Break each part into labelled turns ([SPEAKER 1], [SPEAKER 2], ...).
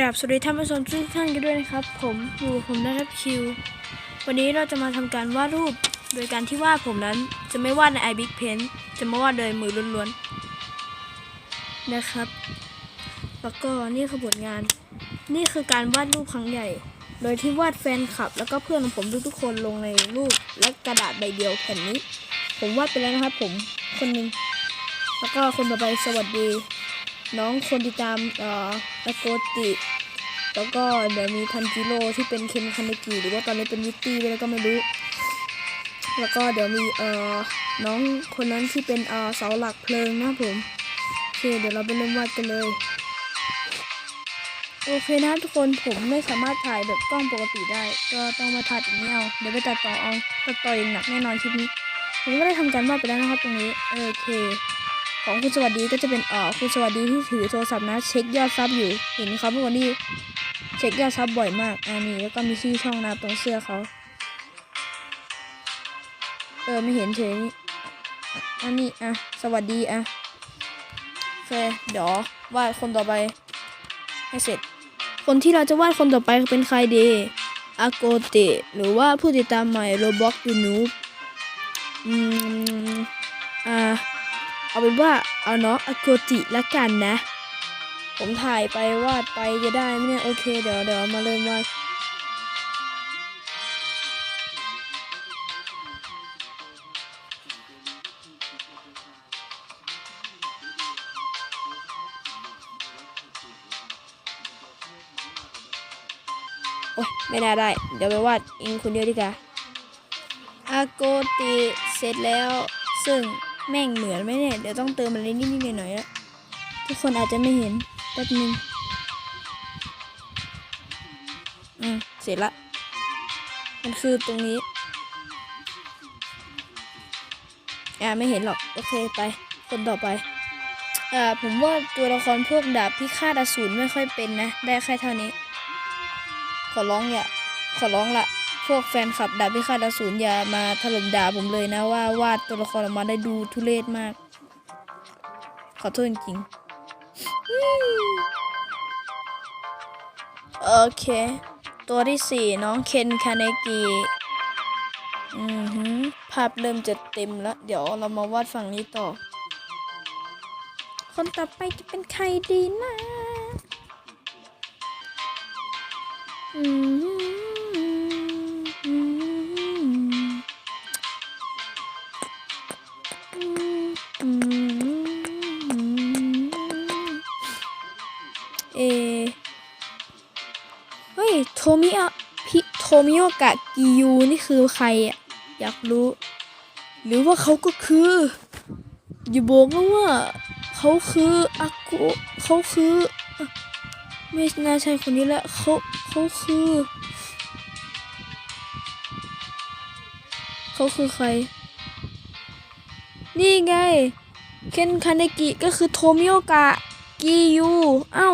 [SPEAKER 1] ราบสวัสดีท่านผู้ชมทุกท่านกันด้วยนะครับ ผมอยู่ผมนะครับคิว วันนี้เราจะมาทำการวาดรูป โดยการที่วาดผมนั้นจะไม่วาดใน iBig Pen จะมาวาดโดยมือล้วนๆนะครับ แล้วก็นี่คือผลงาน นี่คือการวาดรูปครั้งใหญ่ โดยที่วาดแฟนคลับ แล้วก็เพื่อนของผมทุกๆคนลงในรูปและกระดาษใบเดียวแผ่นนี้ ผมวาดไปแล้วนะครับ ผมคนหนึ่งแล้วก็คนต่อไปสวัสดี น้องคนติดตามเอ่ออาโกติ แล้วก็เดี๋ยวมีทันจิโร่ที่เป็นเคนคาเนกิหรือว่าตอนนี้เป็นวิตตี้ไปแล้วก็ไม่รู้ แล้วก็เดี๋ยวมีเอ่อน้องคนนั้นที่เป็นเอ่อเสาหลักเพลิงนะผมโอเคเดี๋ยวเราไปเริ่มวาดกันเลยโอเคนะทุกคนผมไม่สามารถถ่ายแบบกล้องปกติได้ ก็ต้องมาถ่ายอย่างนี้เอาเดี๋ยวไปตัดต่อเอาตัดต่ออย่างหนักแน่นอนคลิปนี้ผมก็ได้ทำการวาดไปแล้วนะครับตรงนี้โอเค ของคุณสวัสดีก็จะเป็นเอ่อคุณสวัสดีที่ถือโทรศัพท์นะ เช็คยอดซับอยู่ เห็นไหมครับทุกคนที่เช็คยอดซับบ่อยมากอันนี้แล้วก็มีชื่อช่องนะตรงเสื้อเขาเออไม่เห็นเฉยนี่อันนี้อะสวัสดีอะโอเคเดี๋ยววาดคนต่อไปให้เสร็จ คนที่เราจะวาดคนต่อไปเป็นใครดีอาโกเตหรือว่าผู้ติดตามใหม่โรบ็อกยูนูอืมอ่า เอาเป็นว่าเอาน้องอโกติละกันนะ ผมถ่ายไปวาดไปจะได้ไหมเนี่ยโอเคเดี๋ยวเดี๋ยวมาเริ่มวาดโอ๊ยไม่น่าได้ เดี๋ยวไปวาดเองคนเดียวดีกว่าอาโกติเสร็จแล้วซึ่ง แม่งเหมือนไหมเนี่ย เดี๋ยวต้องเติมอะไรนิดๆหน่อยๆแล้วทุกคนอาจจะไม่เห็นแป๊บนึงอืมเสร็จละ มันคือตรงนี้อ่าไม่เห็นหรอก โอเคไป คนต่อไปอ่าผมว่าตัวละครพวกดาบพิฆาตอสูรไม่ค่อยเป็นนะ ได้แค่เท่านี้ ขอร้องอย่าขอร้องละ พวกแฟนคลับดาบพิฆาตอสูรอย่ามาถล่มด่าผมเลยนะว่าวาดตัวละครออกมาได้ดูทุเรศมาก ขอโทษจริงโอเค ตัวที่สี่น้องเคนคาเนกิอือหือภาพเริ่มจะเต็มแล้ว เดี๋ยวเรามาวาดฝั่งนี้ต่อ คนต่อไปจะเป็นใครดีนะ อืม เฮ้ยโทมิอะพิโทมิโอกะกิยูนี่คือใครอะอยากรู้ หรือว่าเขาก็คือ อย่าบอกนะว่า เขาคืออากุเขาคือ ไม่น่าใช่คนนี้แหละเขาเขาคือ เขาคือใคร นี่ไง เคนคาเนกิก็คือโทมิโอกะกิยู เอ้า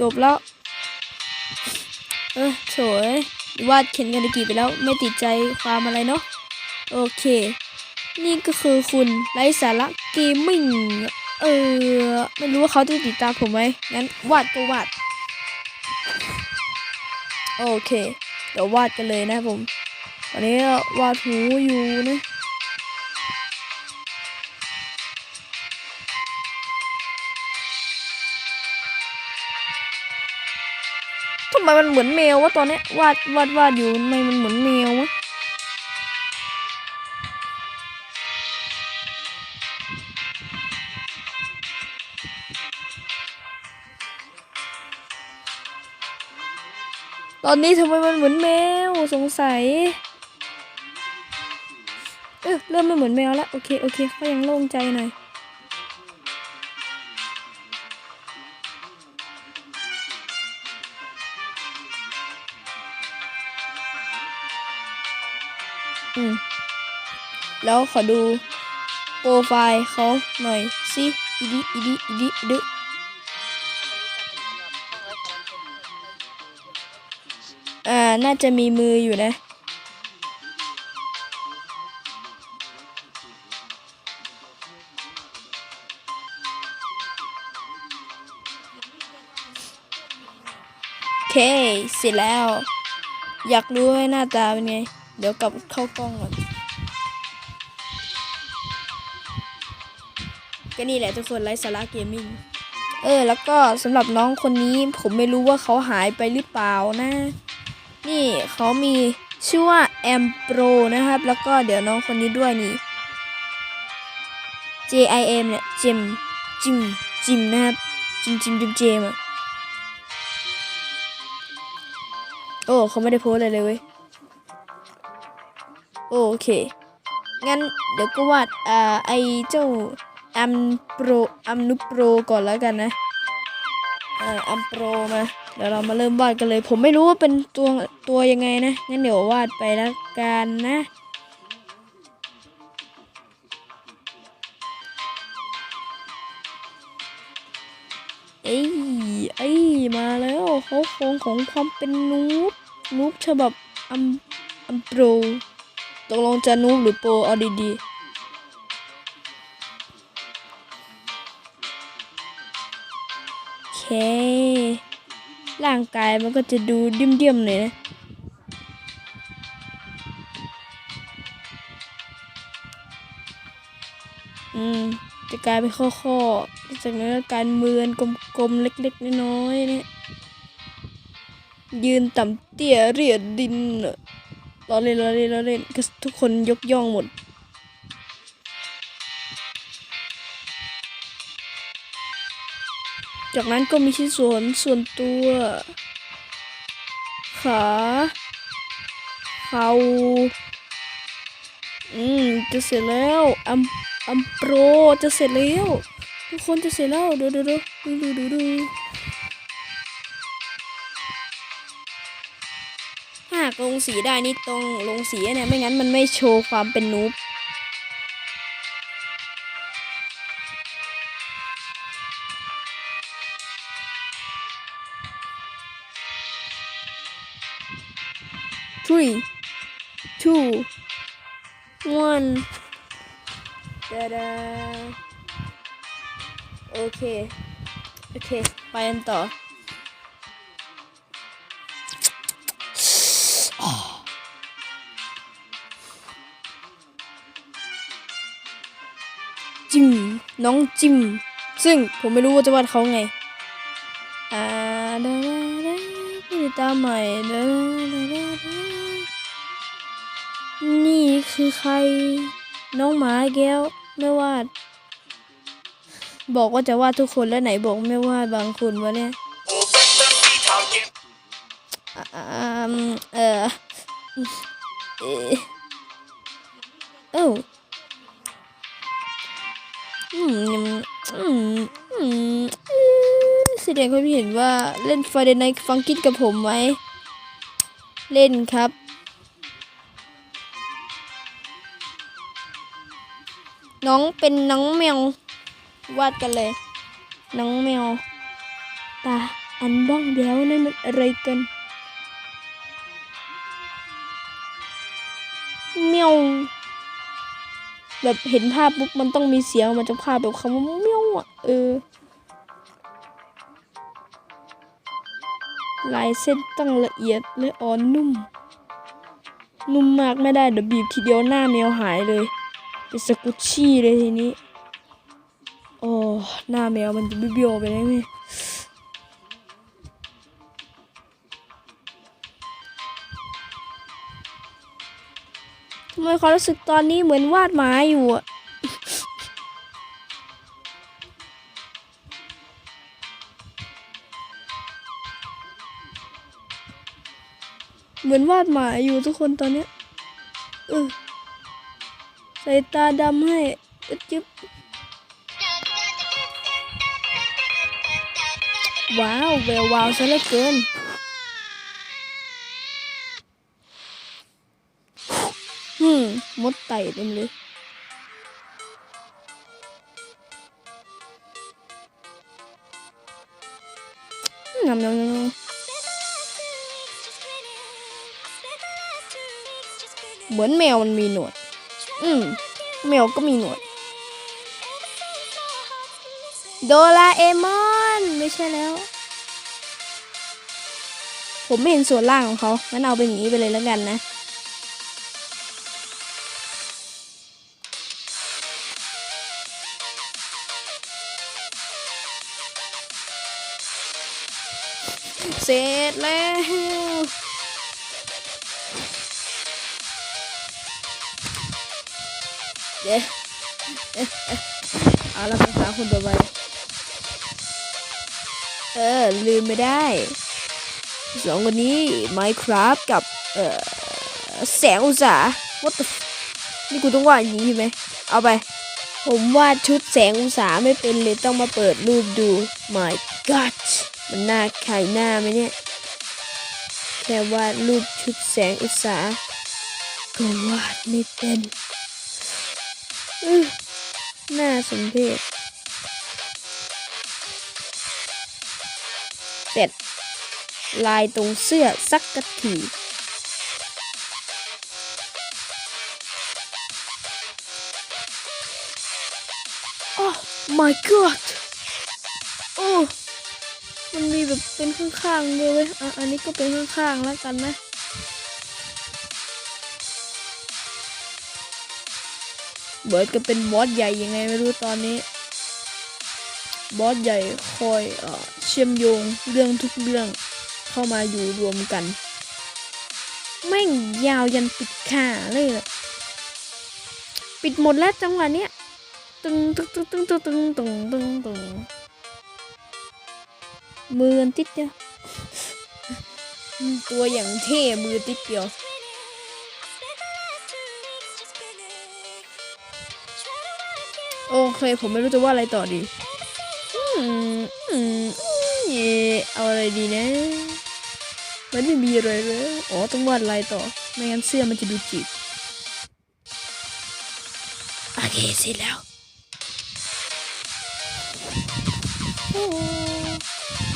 [SPEAKER 1] จบแล้ว เออโฉยวาดเข็นกันกีไปแล้วไม่ติดใจความอะไรเนาะโอเค นี่ก็คือคุณไร้สาระเกมมิ่งเออไม่รู้ว่าเขาจะติดตามผมไหมงั้นวาดก็วาดโอเค เดี๋ยววาดกันเลยนะผมตอนนี้วาดหูอยู่นะ ไมมันเหมือนแมววะตอนนี้วาดวาดวาดอยู่ทำไมมันเหมือนแมววะตอนนี้ทำไมมันเหมือนแมวสงสัย เออเริ่มไม่เหมือนแมวแล้ว โอเค โอเคก็ยังโล่งใจหน่อย อืม แล้วขอดูโปรไฟล์เขาหน่อยสิอีดิอีดิอีดิอีดิอ่า น่าจะมีมืออยู่นะ โอเค เสร็จแล้ว อยากรู้ให้หน้าตาเป็นไง เดี๋ยวกลับเข้ากล้องก่อนก็นี่แหละทุกคนไร้สาระเกมมิ่งเออ แล้วก็สำหรับน้องคนนี้ผมไม่รู้ว่าเขาหายไปหรือเปล่านะ นี่เขามีชื่อว่าแอมโปรนะครับ แล้วก็เดี๋ยวน้องคนนี้ด้วยนี่ J I M เนี่ยจิมจิมจิมนะครับจิมจิมจิมเจมอะโอ้เขาไม่ได้โพสอะไรเลยเว้ย โอเค งั้นเดี๋ยวก็วาดอ่าไอเจ้าอัมโปรอัมนุโปรก่อนแล้วกันนะเอ่ออัมโปรมาเดี๋ยวเรามาเริ่มวาดกันเลย ผมไม่รู้ว่าเป็นตัวตัวยังไงนะ งั้นเดี๋ยววาดไปแล้วกันนะ เอ้ยเอ้ยมาแล้วเขาโครงของความเป็นนูบนูบฉบับอัมอัมโปร ตกลงจะนูบหรือโปรเอาดีๆโอเคร่างกายมันก็จะดูเดี่ยมๆหน่อยนะ อืม จะกลายเป็นข้อๆจากนั้นการเมือนกลมๆ เล็กๆ น้อยๆเนี่ยยืนต่ำเตี้ยเรียดดินเน่ะ ล้อเล่นล้อเล่นล้อเล่นก็ทุกคนยกย่องหมด จากนั้นก็มีชิ้นส่วนส่วนตัว ขาเขาอืม จะเสร็จแล้วอัมอัมโปรจะเสร็จแล้ว ทุกคนจะเสร็จแล้ว ดูดูดูดูดูดูากลงสีได้นี่ตรงลงสีเนี่ยไม่งั้นมันไม่โชว์ความเป็นนูบ three two one ดาดาโอเค โอเค ไปกันต่อ น้องจิม ซึ่งผมไม่รู้ว่าจะวาดเขาไงอ่าดาดาดาผู้ติดตามใหม่ดาดาดาดาดานี่คือใคร น้องหมาแก้วไม่วาด บอกว่าจะวาดทุกคนแล้วไหนบอกไม่วาดบางคนวะเนี่ยอ่าเออเออ แสดงความเห็นว่าเล่นฟาเดนไนฟังกินกับผมไหม เล่นครับ น้องเป็นน้องแมว วาดกันเลย น้องแมว ตา อันบ้องเดียวนั่นมันอะไรกันเมียว แบบเห็นภาพปุ๊บมันต้องมีเสียงมันจะภาพแบบคำว่าเมี้ยวอะเออลายเส้นต้องละเอียดและอ่อนนุ่ม นุ่มมากไม่ได้เดี๋ยวบีบทีเดียวหน้าแมวหายเลย เป็นสกุชชี่เลยทีนี้ โอ้ หน้าแมวมันจะเบี้ยวไปได้ไห ทำไมความรู้สึกตอนนี้เหมือนวาดหมาอยู่อะเหมือนวาดหมาอยู่ทุกคนตอนเนี้ยเออใส่ตาดำให้จึ๊บว้าวแวววาวซะเหลือเกิน มดไต่เต็มเลยนำนำนำเหมือนแมวมันมีหนวด อืม แมวก็มีหนวด โดราเอมอน ไม่ใช่แล้ว ผมไม่เห็นส่วนล่างของเขา งั้นเอาเป็นอย่างนี้ไปเลยแล้วกันนะ เดี๋ยวเอ๊ะเอ๊ะเอาละไปหาคนต่อไปเออ ลืมไม่ได้สองคนนี้ Minecraft กับ เออแสงอุตสา What the f นี่กูต้องวาดอย่างนี้ใช่ไหม เอาไป ผมวาดชุดแสงอุตสาไม่เป็นเลยต้องมาเปิดรูปดู My God มันน่าขายหน้าไหมเนี่ย แค่วาดรูปชุดแสงอุตสาก็วาดไม่เป็น อื้าสมเพชเสร็จ ลายตรงเสื้อสักกะทีโอ้ my god โอ้ มันมีแบบเป็นข้างๆด้วยเว้ย อะ อันนี้ก็เป็นข้างๆแล้วกันนะ เบิร์ดก็เป็นบอสใหญ่ยังไงไม่รู้ตอนนี้ บอสใหญ่คอยเชื่อมโยงเรื่องทุกเรื่องเข้ามาอยู่รวมกัน แม่งยาวยันปิดขาเลยล่ะปิดหมดแล้วจังหวะเนี้ยตึงตึงตึงตึงตึงตึงตึงตึงตึงมือติดเดียวตัวอย่างเท่มือติดเดียว โอเค ผมไม่รู้จะว่าอะไรต่อดีอืมอืมเย่เอาอะไรดีนะ มันไม่มีอะไรเลยอ๋อ ต้องวาดลายต่อ ไม่งั้นเสื้อมันจะดูจีบโอเคเสร็จแล้ว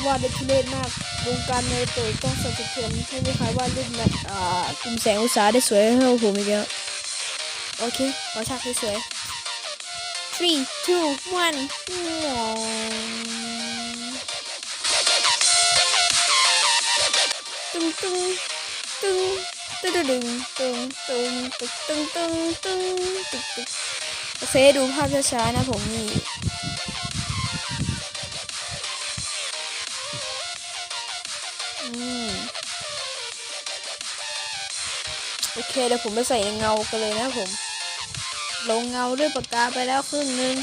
[SPEAKER 1] วาดได้ทุเรศมาก วงการในตัวต้องสะเทือนไม่มีใครวาดรูปแบบอ่ากลุ่มแสงอุตสาหได้สวยเท่าผมอีกแล้ว โอเคขอฉากสวย three two one ตึงตึงตึงตึงตึงตึงตึงตึงตึงตึงตึงตึงตึงโอเคดูภาพช้าๆนะผมนี่โอเคเดี๋ยวผมไปใส่เงากันเลยนะผม ลงเงาด้วยปากกาไปแล้วครึ่งหนึ่ง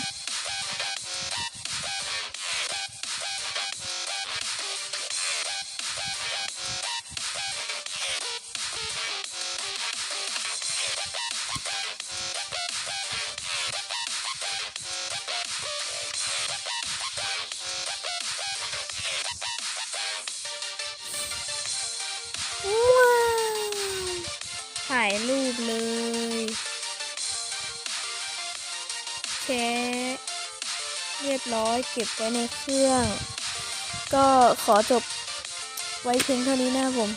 [SPEAKER 1] เรียบร้อยเก็บไว้ในเครื่อง ก็ขอจบไว้เพียงเท่านี้นะผม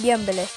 [SPEAKER 1] เยี่ยมไปเลย